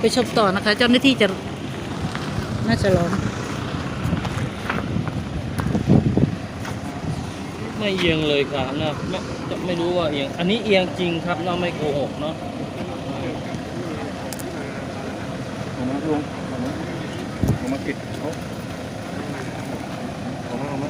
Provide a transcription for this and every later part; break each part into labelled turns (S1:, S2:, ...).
S1: ไปชมต่อนะคะ เจ้าหน้าที่จะน่าจะร้อน
S2: ไม่เอียงเลยครับนะไม่จะไม่รู้ว่าเอียง อันนี้เอียงจริงครับเนาะไม่โกหกเนาะ
S3: ผมมาลงผมมาปิดเขาออกมาออกมา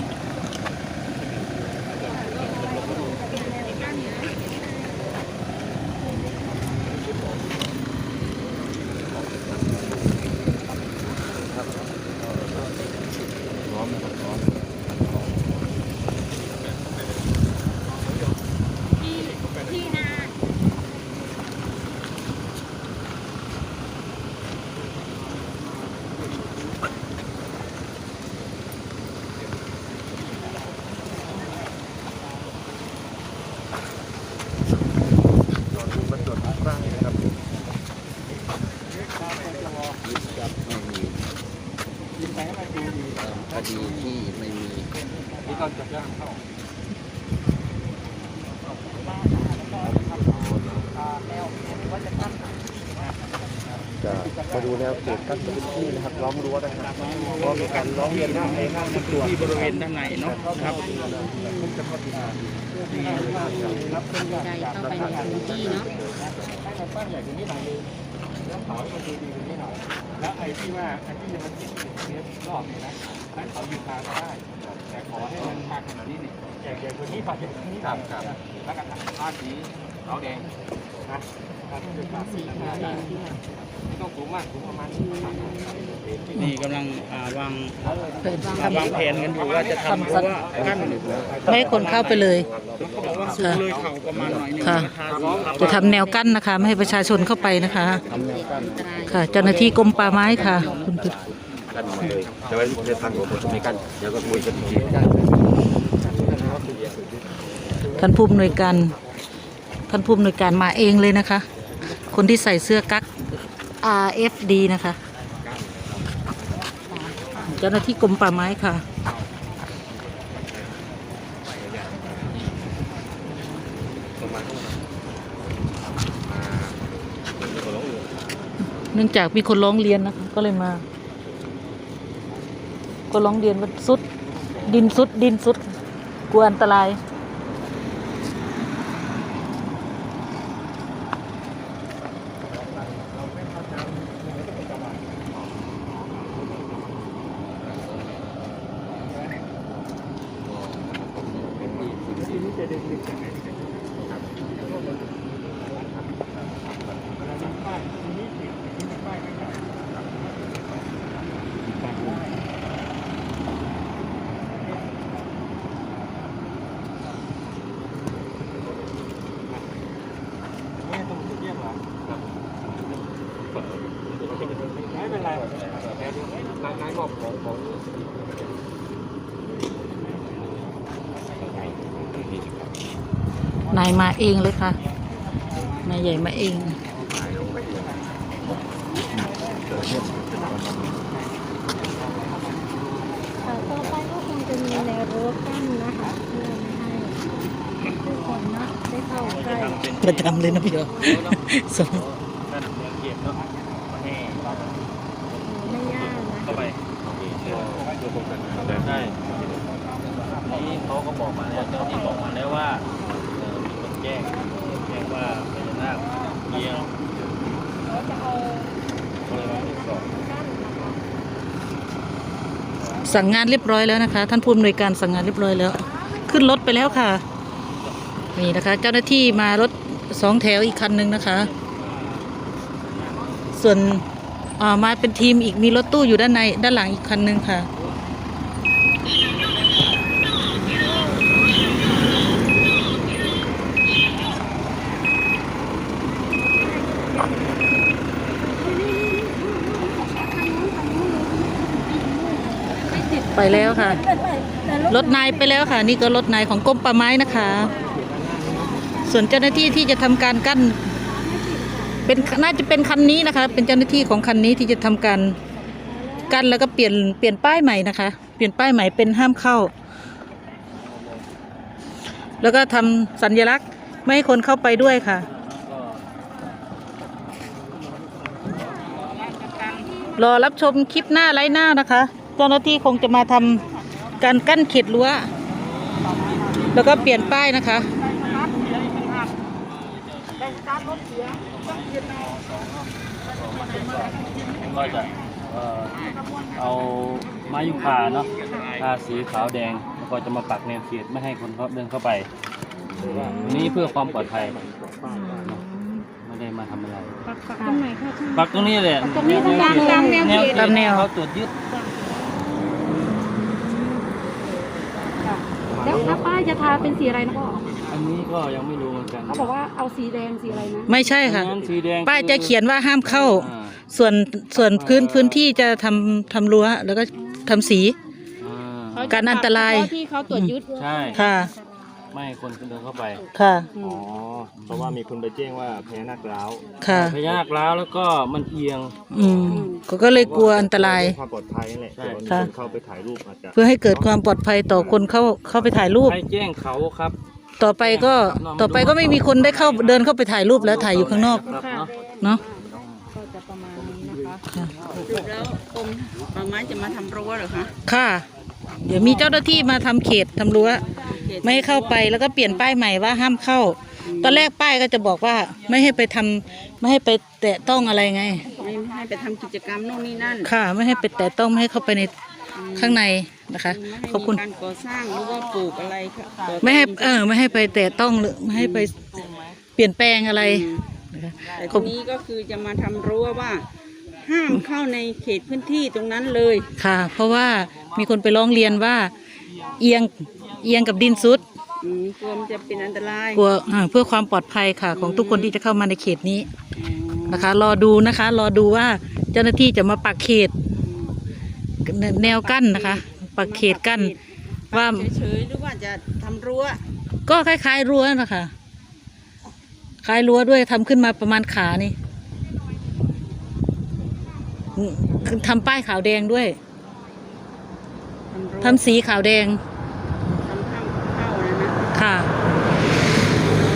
S3: ร้อนนะครับร้อน ตอนนี้มาตรวจร่างนะครับคดีที่ไม่มีที่ตอนจับย่างเข้าจะ มาดูแนวเขตกั้นพื้นที่นะครับล้อมรั้วนะครับก็มีการร้องเรียนหน้าในห้างที่ตรว
S2: ที่บริเวณด้านในเนาะครับ
S1: ใดเข้าไปในพื้นที่เนาะ
S3: บ้านใหญ่กว่านี้หน่อยนึงแล้วเขาให้มันดูดีกว่านี้หน่อยแล้วไอ้ที่ว่าไอ้ที่มันติดติดเทปรอบเนี่ยนะให้เขาหยุดทางก็ได้แต่ขอให้มันทางขนาดนี้เนี่ใหญ่ใหญ่กว่านี้ฝาใหญ่กว่านี้ครับครับแล้วก็ทาสีขาวแดงนะ สีขาว
S1: สีขาวแดงที่ไหน
S3: ไม่ต้องสูงมากสูงประมาณ
S2: นี่กำลังอ่าวาง
S1: เปิดวาง
S2: อ่าวางแผนกันอยู่ว่าจะทำเพราะว่ากั้น
S1: ไม่ให้คนเข้าไปเลย
S2: เขาบอกว่าสูงเลยเข่าประมาณหน่อยหนึง
S1: ค่ะ
S2: ราคาสูงครับ
S1: จะทำแนวกั้นนะคะ ไม่ให้ประชาชนเข้าไปนะคะ ค่ะ เจ้าหน้าที่กรมป่าไม้ค่ะคุณพิษ
S3: กันมาเลยแต่ว่าในทางของผมจะมีกันเดี๋ยวก็คุยกันอีกที
S1: ท่านผู้อำนวยการท่านผู้อำนวยการมาเองเลยนะคะ คนที่ใส่เสื้อกั๊ก RFD นะคะ เจ้าหน้าที่กรมป่าไม้ค่ะ เนื่องจากมีคนร้องเรียนนะคะ ก็เลยมา ก็ร้องเรียนว่าสุด ดินสุดดินสุดค่ะกลัวอันตราย
S3: นายนายบอกของของ
S1: นายมาเองเลยค่ะ นายใหญ่มาเอง
S4: ค่ะต่อไปก็คงจะมีแนวรั้วกั้นนะคะเพื่อไม่ให้ผู้คนนะได้เข้าใกล้
S1: ประจำเลยนะพี่ยอสอง
S2: นั่นเมืองเกียรติเนาะให้
S4: ไม่ยากนะ
S2: เข้าไป ใช่นี่เขาก็บอกมาแล้วเจ้าที่บอกมาแล้วว่าเอ่อมีคนแจ้งแจ้งว่าพญานาคเอียง
S4: เราจะเอา
S2: ก็เลยมาตรวจสอบ
S4: กั้นนะคะ
S1: สั่งงานเรียบร้อยแล้วนะคะ ท่านผู้อำนวยการสั่งงานเรียบร้อยแล้ว ขึ้นรถไปแล้วค่ะ นี่นะคะ เจ้าหน้าที่มารถสองแถวอีกคันหนึ่งนะคะ ส่วนอ่ามาเป็นทีมอีกมีรถตู้อยู่ด้านในด้านหลังอีกคันหนึ่งค่ะ ไปแล้วค่ะ รถนายไปแล้วค่ะ นี่ก็รถนายของกรมป่าไม้นะคะ ส่วนเจ้าหน้าที่ที่จะทำการกั้น เป็นน่าจะเป็นคันนี้นะคะ เป็นเจ้าหน้าที่ของคันนี้ที่จะทำการกั้นแล้วก็เปลี่ยนเปลี่ยนป้ายใหม่นะคะ เปลี่ยนป้ายใหม่เป็นห้ามเข้า แล้วก็ทำสัญลักษณ์ไม่ให้คนเข้าไปด้วยค่ะรอรับชมคลิปหน้าไลฟ์หน้านะคะ เจ้าหน้าที่คงจะมาทำการกั้นเขตรั้ว แล้วก็เปลี่ยนป้ายนะคะ
S2: ก็จะเอ่อเอาไม้ยูคาเนาะทาสีขาวแดงแล้วก็จะมาปักแนวเขตไม่ให้คนเขาเดินเข้าไปอันนี้เพื่อความปลอดภัยไม่ได้มาทำอะไร
S4: ปักปักตรงไหนคะช่าง
S2: ปักตรงนี้แหละ
S4: ตรงนี้ตรงกลางตามแนวเขต
S1: ตามแนว
S2: เขาตรวจยึด
S4: แล้วแล้วป้ายจะทาเป็นสีอะไรนะพ่อ
S2: อันนี้ก็ยังไม่รู้เหมือนกัน
S4: เขาบอกว่าเอาสีแดงสีอะไรนะ
S1: ไม่ใช่ค่ะ
S2: อันนั้นสีแดง
S1: ป้ายจะเขียนว่าห้ามเข้า
S2: อ่า
S1: ส่วนส่วนพื้นพื้นที่จะทำทำรั้วแล้วก็ทำสี
S2: อ่า
S1: การอันตราย
S4: ที่เขาตรวจยึด
S2: ใช่
S1: ค่ะ
S2: ไม่ให้คนเดินเข้าไป
S1: ค่ะ
S5: อ๋อ เพราะว่ามีคนไปแจ้งว่าพญานาคร้าว
S1: ค่ะ
S2: พญานาคร้าวแล้วก็มันเอียง
S1: อืมก็ก็เลยกลัวอันตราย
S5: ความปลอดภัยนั่นแหละ
S2: ใช่
S5: แต่ว่ามี
S1: ค่ะ
S5: คนเข้าไปถ่ายรูปอาจจะ
S1: เพื่อให้เกิดความปลอดภัยต่อคนเข้าเข้าไปถ่ายรูป
S2: ใครแจ้งเขาครับ
S1: ต่อไปก็ต่อไปก็ไม่มีคนได้เข้าเดินเข้าไปถ่ายรูปแล้วถ่ายอยู่ข้างนอก
S2: ครับเนาะ
S1: เนาะ
S4: ก็จะประมาณนี้นะคะ
S6: แล้วกรมป่าไม้จะมาทำรั้วเหรอคะ
S1: ค่ะ เดี๋ยวมีเจ้าหน้าที่มาทำเขตทำรั้ว ไม่ให้เข้าไปแล้วก็เปลี่ยนป้ายใหม่ว่าห้ามเข้า ตอนแรกป้ายก็จะบอกว่าไม่ให้ไปทำไม่ให้ไปแตะต้องอะไรไง
S6: ไม่ให้ไปทำกิจกรรมโน่นนี่นั่น
S1: ค่ะ ไม่ให้ไปแตะต้องไม่ให้เข้าไปในข้างในนะคะ
S6: ไม่ให้
S1: ขอบคุณ
S6: มีการก่อสร้างหรือว่าปลูกอะไรค่ะก่อ
S1: ไม่ให้เออไม่ให้ไปแตะต้องหรือไม่ให้ไปเปลี่ยนแปลงอะไรนะคะ
S6: แต่
S1: ขอ
S6: ที
S1: บ
S6: นี้ก็คือจะมาทำรั้วว่า ห้ามเข้าในเขตพื้นที่ตรงนั้นเลย
S1: ค่ะ เพราะว่ามีคนไปร้องเรียนว่าเอียง เอียงกับดินซุด
S6: อืมกลัวมันจะเป็นอันตราย
S1: กลัวอ่าเพื่อความปลอดภัยค่ะ ของทุกคนที่จะเข้ามาในเขตนี้
S6: อืม
S1: นะคะ รอดูนะคะ รอดูว่าเจ้าหน้าที่จะมาปักเขต แนวกั้นนะคะ ปักเขตกั้น ว่า
S6: เฉยๆหรือว่าจะทำรั้ว
S1: ก็คล้ายๆรั้วนะคะคล้ายรั้วด้วยทำขึ้นมาประมาณขานี่อืมทำป้ายขาวแดงด้วย
S6: ทำรั้ว
S1: ทำสีขาวแดง
S6: ทำห้ามเข้านะนะ
S1: ค่ะ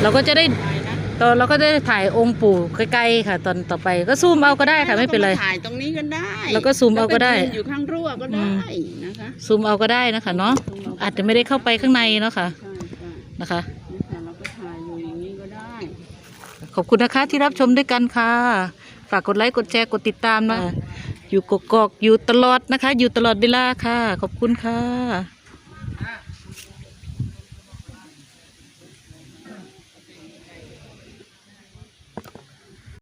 S1: เราก็จะได้
S6: ไปนะ
S1: ตอนเราก็ได้ถ่ายองค์ปู่ใกล้ๆค่ะ ตอนต่อไปก็ซูมเอาก็ได้ค่ะไม่เป็นไร
S6: แล้วก็าถ่ายตรงนี้ก็ได้
S1: แล้วก็ซูมเอาก็ได้
S6: แล้วยืนอยู่ข้างรั้วก็ได้นะคะ
S1: ซูมเอาก็ได้นะคะเนาะอาจจะไม่ได้เข้าไปข้างในเนาะค่ะ
S6: ใช่ใช่
S1: นะคะ
S6: นี่ค่ะเราก็ถ่ายอยู่อย่างนี้ก็ได้
S1: ขอบคุณนะคะที่รับชมด้วยกันค่ะ ฝากกดไลค์กดแชร์กดติดตามนะอยู่กกอกอยู่ตลอดนะคะ อยู่ตลอดเวลาค่ะ ขอบคุณค่ะ